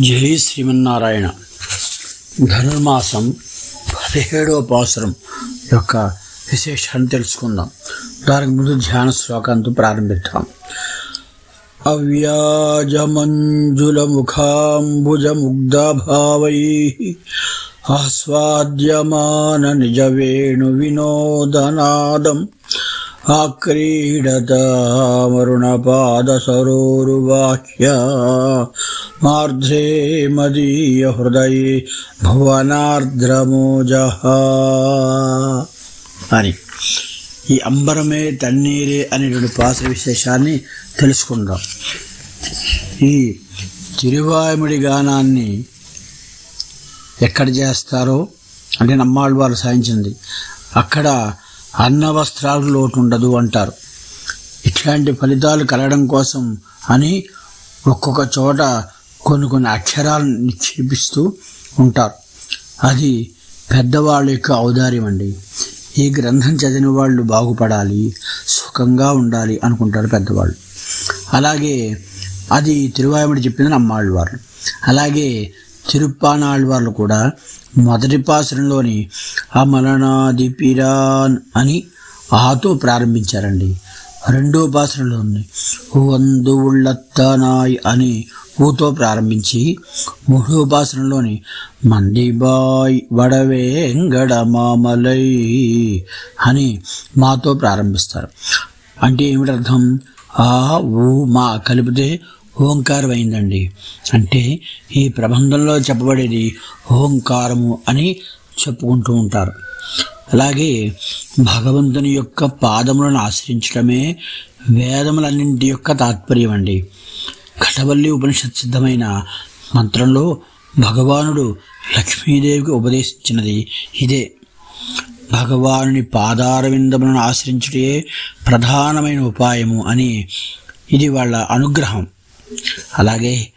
జై శ్రీమన్నారాయణ. ధనుర్మాసం పదిహేడవ పాసురం యొక్క విశేషాన్ని తెలుసుకుందాం. దానికి ముందు ధ్యాన శ్లోకంతో ప్రారంభిద్దాం. అవ్యాజమంజుల ముఖాంబుజ ముగ్ధభావై ఆస్వాద్యమాన నిజ వేణు వినోదనాదం ఆక్రీడతామరుణపాదసరోరువాహ్య మార్ధ్రే మదీయ హృదయే భువనార్ద్రమోజ. అని ఈ అంబరమే తన్నీరే అనేటువంటి పాస విశేషాన్ని తెలుసుకుందాం. ఈ తిరువాయముడి గానాన్ని ఎక్కడ చేస్తారో అంటే నమ్మాళ్ళు వారు సాధించింది. అక్కడ అన్న వస్త్రాలు లోటు ఉండదు అంటారు. ఇట్లాంటి ఫలితాలు కలగడం కోసం అని ఒక్కొక్క చోట కొన్ని కొన్ని అక్షరాలను నిక్షేపిస్తూ ఉంటారు. అది పెద్దవాళ్ళ యొక్క ఔదార్యం అండి. ఈ గ్రంథం చదివిన వాళ్ళు బాగుపడాలి సుఖంగా ఉండాలి అనుకుంటారు పెద్దవాళ్ళు. అలాగే అది తిరువాయముడి చెప్పింది అమ్మాళ్ళు వారు. అలాగే తిరుప్పానాళ్ళవార్లు కూడా మొదటి పాసరంలోని అమలనాది పిరాన్ అని ఆతో ప్రారంభించారండి. రెండో పాసరంలోని ఉంది. వందు ఉళ్ళత్తనాయ్ అని ఊతో ప్రారంభించి మూడో పాసరంలోని మందిబాయ్ వడవేంగడ మామలై అని మాతో ప్రారంభిస్తారు. అంటే ఏమిటి అర్థం ఆ ఊ మా కలిపితే ఓంకారం అయిందండి అంటే ఈ ప్రబంధంలో చెప్పబడేది ఓంకారము అని చెప్పుకుంటూ ఉంటారు. అలాగే భగవంతుని యొక్క పాదములను ఆశ్రయించడమే వేదములన్నింటి యొక్క తాత్పర్యం అండి కటవల్లి ఉపనిషత్ సిద్ధమైన మంత్రంలో భగవానుడు లక్ష్మీదేవికి ఉపదేశించినది ఇదే. భగవానుని పాదారవిందములను ఆశ్రయించుటే ప్రధానమైన ఉపాయము అని ఇది వాళ్ళ అనుగ్రహం. అలాగే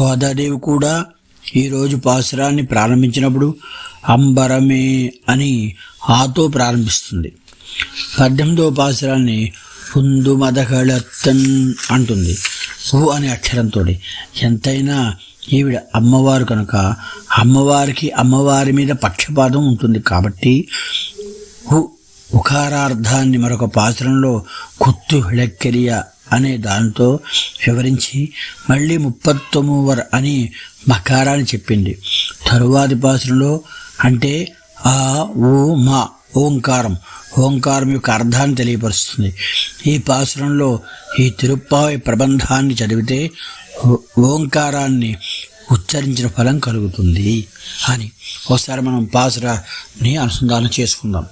గోదాదేవి కూడా ఈరోజు పాసురాన్ని ప్రారంభించినప్పుడు అంబరమే అని ఆతో ప్రారంభిస్తుంది. పద్దెనిమిదో పాసురాన్ని హుందు మదగళత్తన్ అంటుంది. ఊ అనే అక్షరంతో ఎంతైనా ఈవిడ అమ్మవారు కనుక అమ్మవారికి అమ్మవారి మీద పక్షపాతం ఉంటుంది కాబట్టి హు ఉకారార్థాన్ని మరొక పాసురంలో కుత్తు విళక్కెరియ అనే దానితో వివరించి మళ్ళీ ముప్పత్తొమ్మివర్ అని మకారాన్ని చెప్పింది. తరువాతి పాసనలో అంటే ఆ ఓ మా ఓంకారం. ఓంకారం యొక్క అర్థాన్ని తెలియపరుస్తుంది. ఈ పాసురంలో ఈ తిరుప్పాయి ప్రబంధాన్ని చదివితే ఓంకారాన్ని ఉచ్చరించిన ఫలం కలుగుతుంది అని. ఒకసారి మనం పాసురాన్ని అనుసంధానం చేసుకుందాం.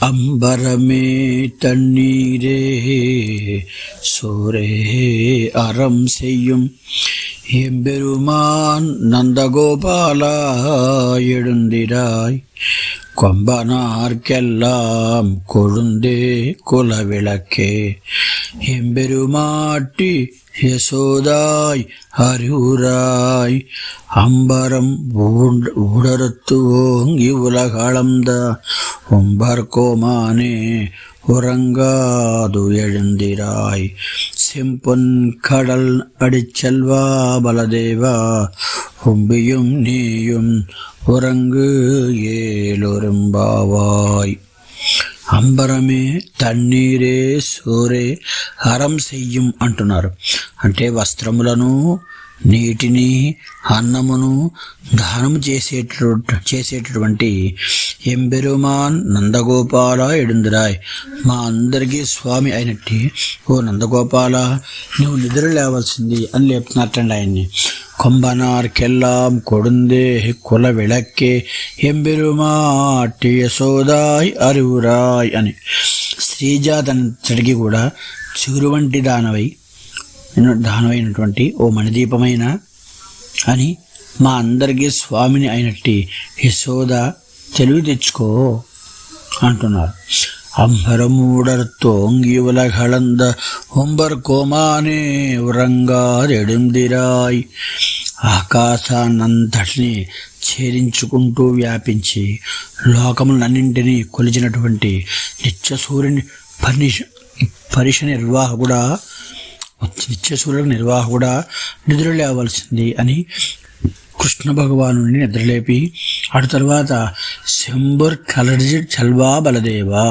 அம்பரமே தண்ணீரே சோரே அறம் செய்யும். எம்பெருமான் நந்தகோபாலா எழுந்திராய் கொம்பனார்க்கெல்லாம் கொழுந்தே குலவிளக்கே. எம்பெருமாட்டி யசோதாய் அறிவுராய் அம்பரம் ஊண்ட- ஓங்கி உலகளந்த ஒம்பர் கோமானே உறங்காது எழுந்திராய் செம்பொன் கடல் அடிச்செல்வா பலதேவா உம்பியும் நீயும் உறங்கு ஏலொரும்பாவாய் అంబరమే తన్నీరే సోరే హరం సెయ్యం అంటున్నారు అంటే వస్త్రములను నీటిని అన్నమును దానము చేసేట చేసేటటువంటి ఎంబెరుమాన్ నందగోపాల ఎడుందిరాయ్. మా అందరికీ స్వామి అయినట్టి ఓ నందగోపాల నువ్వు నిద్ర లేవలసింది అని లేపుతున్నట్టండి ఆయన్ని. കൊമ്പനാർക്കെല്ലാം കൊടുന്തേഹി കുലവിളക്കെ ఎంబెరుమాటి యశోదాయ్ అరువురాయ్ అని. శ్రీజాతన్ చడికి కూడా చిగురు వంటి దానవై దానమైనటువంటి ఓ మణిదీపమైన? అని మా అందరికీ స్వామిని అయినట్టి యశోద తెలివి తెచ్చుకో అంటున్నారు. అంబరమూడర్తోంగి ఉలగళంద ఉంబర్ కోమానే ఉరంగాదెడుందిరాయ్ ఆకాశాన్నంతటిని ఛేదించుకుంటూ వ్యాపించి లోకములన్నింటినీ కొలిచినటువంటి నిత్య సూర్యుని పరిష పరిష నిర్వాహకుడా నిత్యశూరుల నిర్వాహకుడా నిద్ర లేవలసింది అని కృష్ణ భగవాను నిద్రలేపి అటు తర్వాత శంబర్ కలర్జి చల్వా బలదేవా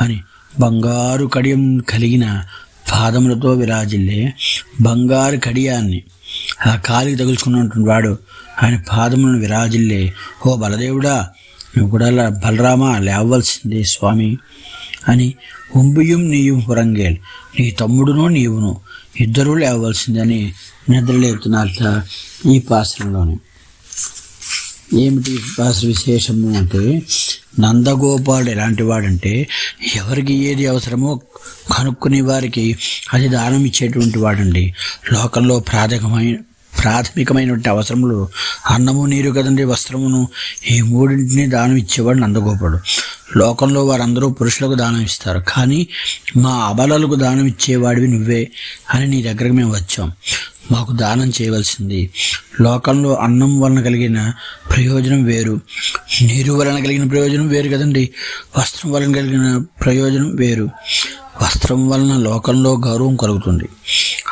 అని బంగారు కడియం కలిగిన పాదములతో విరాజిల్లే బంగారు కడియాన్ని ఆ కాలికి తగులుచుకున్నటువంటి వాడు ఆయన పాదములను విరాజిల్లే ఓ బలదేవుడా నువ్వు కూడా బలరామా లేవలసిందే స్వామి అని ఉంబియుం నీయు హురంగేల్ నీ తమ్ముడును నీవును ఇద్దరూ లేవలసిందని నిద్రలేపుతున్నారట ఈ పాశ్రంలోని ఏమిటి భాష విశేషము అంటే నందగోపాలుడు ఎలాంటి వాడంటే ఎవరికి ఏది అవసరమో కనుక్కునే వారికి అది దానం ఇచ్చేటువంటి వాడండి. లోకంలో ప్రాథమికమైన ప్రాథమికమైనటువంటి అవసరములు అన్నము నీరు కదండి వస్త్రమును ఈ మూడింటిని దానం ఇచ్చేవాడిని అందుకోపడు లోకంలో వారందరూ పురుషులకు దానం ఇస్తారు. కానీ మా అబలలకు దానం ఇచ్చేవాడివి నువ్వే అని నీ దగ్గరకు మేము వచ్చాం. మాకు దానం చేయవలసింది. లోకంలో అన్నం వలన కలిగిన ప్రయోజనం వేరు. నీరు వలన కలిగిన ప్రయోజనం వేరు కదండి. వస్త్రం వలన కలిగిన ప్రయోజనం వేరు. వస్త్రం వలన లోకంలో గౌరవం కలుగుతుంది.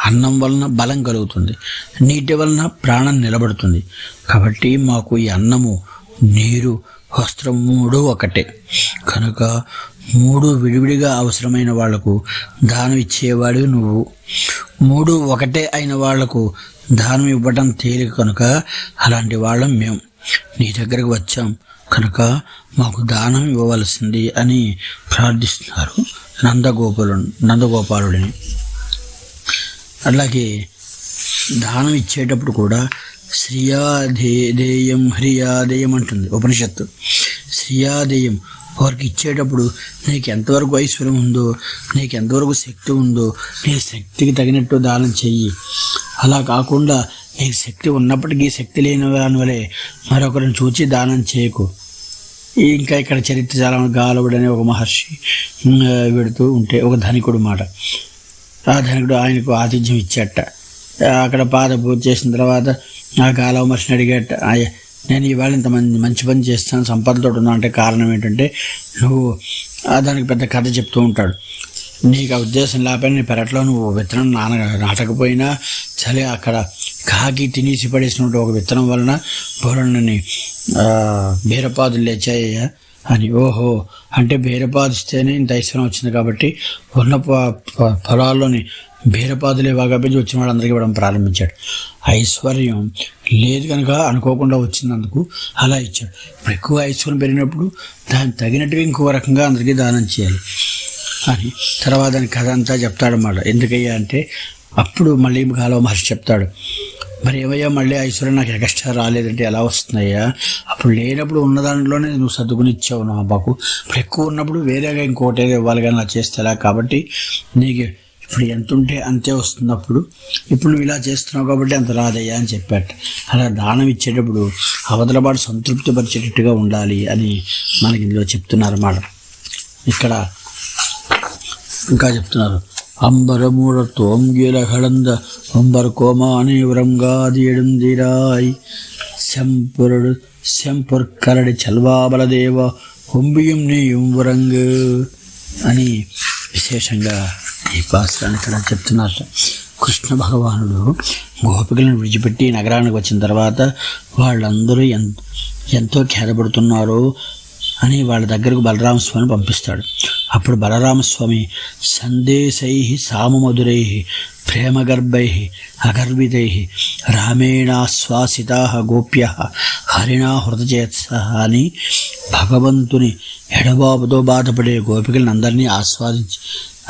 అన్నం వలన బలం కలుగుతుంది నీటి వలన ప్రాణం నిలబడుతుంది. కాబట్టి మాకు ఈ అన్నము నీరు వస్త్రం మూడు ఒకటే. కనుక మూడు విడివిడిగా అవసరమైన వాళ్ళకు దానం ఇచ్చేవాడు నువ్వు. మూడు ఒకటే అయిన వాళ్ళకు దానం ఇవ్వటం తేలిక కనుక అలాంటి వాళ్ళం మేము నీ దగ్గరకు వచ్చాం కనుక మాకు దానం ఇవ్వవలసింది అని ప్రార్థిస్తున్నారు నందగోపాలు నందగోపాలుడిని. అలాగే దానం ఇచ్చేటప్పుడు కూడా శ్రియాధేయం హ్రియాదేయం అంటుంది ఉపనిషత్తు. శ్రియాదేయం వారికి ఇచ్చేటప్పుడు నీకు ఎంతవరకు ఐశ్వర్యం ఉందో నీకు ఎంతవరకు శక్తి ఉందో నీ శక్తికి తగినట్టు దానం చెయ్యి. అలా కాకుండా నీకు శక్తి ఉన్నప్పటికీ శక్తి లేని దాని వలె మరొకరిని చూచి దానం చేయకు. ఇంకా ఇక్కడ చరిత్ర చాలా గాలవుడు అనే ఒక మహర్షి పెడుతూ ఉంటే ఒక ధనికుడు మాట. ధనికుడు ఆయనకు ఆతిథ్యం ఇచ్చాట. అక్కడ పాద పూజ చేసిన తర్వాత ఆ గాలవ అడిగాట నేను ఇవాళ ఇంత మంచి మంచి పని చేస్తాను సంపదతో ఉన్నా అంటే కారణం ఏంటంటే నువ్వు ఆ దానికి పెద్ద కథ చెప్తూ ఉంటాడు. నీకు ఆ ఉద్దేశం లేకపోయినా నీ పెరట్లో నువ్వు విత్తనం నాన నాటకపోయినా చలి అక్కడ కాకి తినేసి పడేసినట్టు ఒక విత్తనం వలన బోరన్నని బీరపాదులు లేచాయ్యా అని. ఓహో అంటే బీరపాదిస్తేనే ఇంత ఐశ్వర్యం వచ్చింది కాబట్టి ఉన్న ప- పొలాల్లోని బీరపాదులే వాగాపించి వచ్చిన వాళ్ళందరికీ ఇవ్వడం ప్రారంభించాడు. ఐశ్వర్యం లేదు కనుక అనుకోకుండా వచ్చినందుకు అలా ఇచ్చాడు. ఇప్పుడు ఎక్కువ ఐశ్వర్యం పెరిగినప్పుడు దానికి తగినట్టుగా ఇంకో రకంగా అందరికీ దానం చేయాలి అని. తర్వాత దాని కథ అంతా చెప్తాడన్నమాట. ఎందుకయ్యా అంటే అప్పుడు మళ్ళీ కాలం మహర్షి చెప్తాడు. మరి ఏమయ్యా మళ్ళీ ఐశ్వర్య నాకు ఎక్స్ట్రా రాలేదంటే ఎలా వస్తున్నాయా అప్పుడు లేనప్పుడు ఉన్న దాంట్లోనే నువ్వు సర్దుకుని ఇచ్చావు నా బాకు ఇప్పుడు ఎక్కువ ఉన్నప్పుడు వేరేగా ఇంకోటి ఏదో ఇవ్వాలి కానీ అలా చేస్తే ఎలా కాబట్టి నీకు ఇప్పుడు ఎంత ఉంటే అంతే వస్తున్నప్పుడు. ఇప్పుడు నువ్వు ఇలా చేస్తున్నావు కాబట్టి అంత రాదయ్యా అని చెప్పాట. అలా దానం ఇచ్చేటప్పుడు అవతలపాటు సంతృప్తి పరిచేటట్టుగా ఉండాలి అని మనకి ఇందులో చెప్తున్నారు అన్నమాట ఇక్కడ ఇంకా చెప్తున్నారు. అంబరమూడ తోంగిల హళంద అంబర్ కోమాని వ్రంగాదియడుందిరాయ్ శంపురుడు శంపుర్ కరడి చల్వాబలదేవ హుంబియం నీ ఉంబరంగ్ అని విశేషంగా ఈ పాత్రాన్ని ఇక్కడ చెప్తున్నారు కృష్ణ భగవానుడు గోపికలను విడిచిపెట్టి నగరానికి వచ్చిన తర్వాత వాళ్ళందరూ ఎంతో ఖేదపడుతున్నారు అని వాళ్ళ దగ్గరకు బలరామ స్వామిని పంపిస్తాడు అప్పుడు బలరామస్వామి సందేశై సామమధురై ప్రేమగర్భై అగర్వితై రామేణాశ్వాసితా గోప్య హరిణా హృదచేత్స అని భగవంతుని ఎడబాబుతో బాధపడే గోపికలను అందరినీ ఆస్వాదించి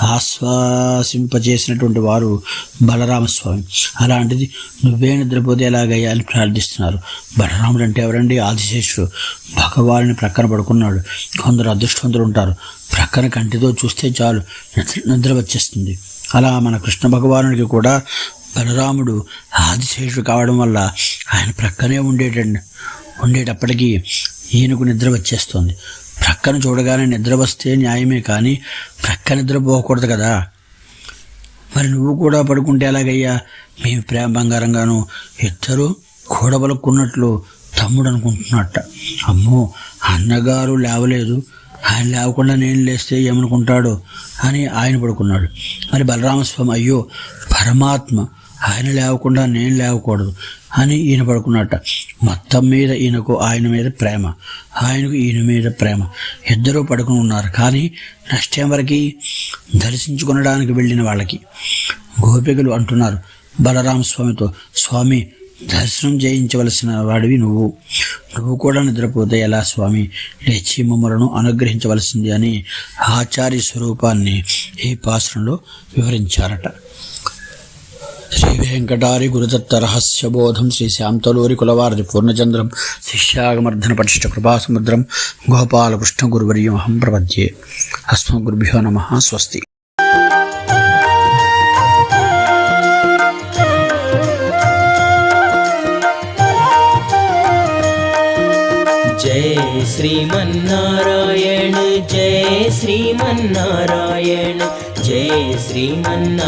ఆశ్వాసింపజేసినటువంటి వారు బలరామస్వామి. అలాంటిది నువ్వే నిద్రపోతే ఎలాగయ్యా అని ప్రార్థిస్తున్నారు. బలరాముడు అంటే ఎవరండి? ఆదిశేషుడు. భగవాని ప్రక్కన పడుకున్నాడు. కొందరు అదృష్టవంతులు ఉంటారు. ప్రక్కన కంటితో చూస్తే చాలు నిద్ర నిద్ర వచ్చేస్తుంది. అలా మన కృష్ణ భగవానుడికి కూడా బలరాముడు ఆదిశేషుడు కావడం వల్ల ఆయన ప్రక్కనే ఉండేటండి ఉండేటప్పటికీ ఈయనకు నిద్ర వచ్చేస్తుంది. ప్రక్కన చూడగానే నిద్ర వస్తే న్యాయమే కానీ ప్రక్క నిద్రపోకూడదు కదా. మరి నువ్వు కూడా పడుకుంటే ఎలాగయ్యా? మీ ప్రేమ బంగారంగాను ఇద్దరు కూడబలుక్కున్నట్లు తమ్ముడు అనుకుంటున్నట్ట. అమ్మో అన్నగారు లేవలేదు. ఆయన లేవకుండా నేను లేస్తే ఏమనుకుంటాడు? అని ఆయన పడుకున్నాడు. మరి బలరామస్వామి అయ్యో పరమాత్మ ఆయన లేవకుండా నేను లేవకూడదు అని ఈయన పడుకున్నట్ట. మొత్తం మీద ఈయనకు ఆయన మీద ప్రేమ. ఆయనకు ఈయన మీద ప్రేమ. ఇద్దరూ పడుకుని ఉన్నారు. కానీ నష్టం వరకు దర్శించుకొనడానికి వెళ్ళిన వాళ్ళకి గోపికలు అంటున్నారు బలరామ స్వామితో స్వామి దర్శనం చేయించవలసిన వాడివి నువ్వు. నువ్వు కూడా నిద్రపోతే ఎలా స్వామి? లేచి మమ్మలను అనుగ్రహించవలసింది అని ఆచార్య స్వరూపాన్ని ఈ పాశ్రంలో వివరించారట. శ్రీ వెంకటారి గురుదత్త రహస్యబోధం శ్రీ శాంతలూరి కులవారధి పూర్ణచంద్రం శిష్యాగమర్ధన పరిష్ట కృపాసముద్రం గోపాలకృష్ణ గురువర్యమహం ప్రపద్యే అస్మ గురుభ్యో నమ స్వస్తి. జయ శ్రీమన్నారాయణ జయ శ్రీమన్నారాయణ జయ శ్రీమన్నా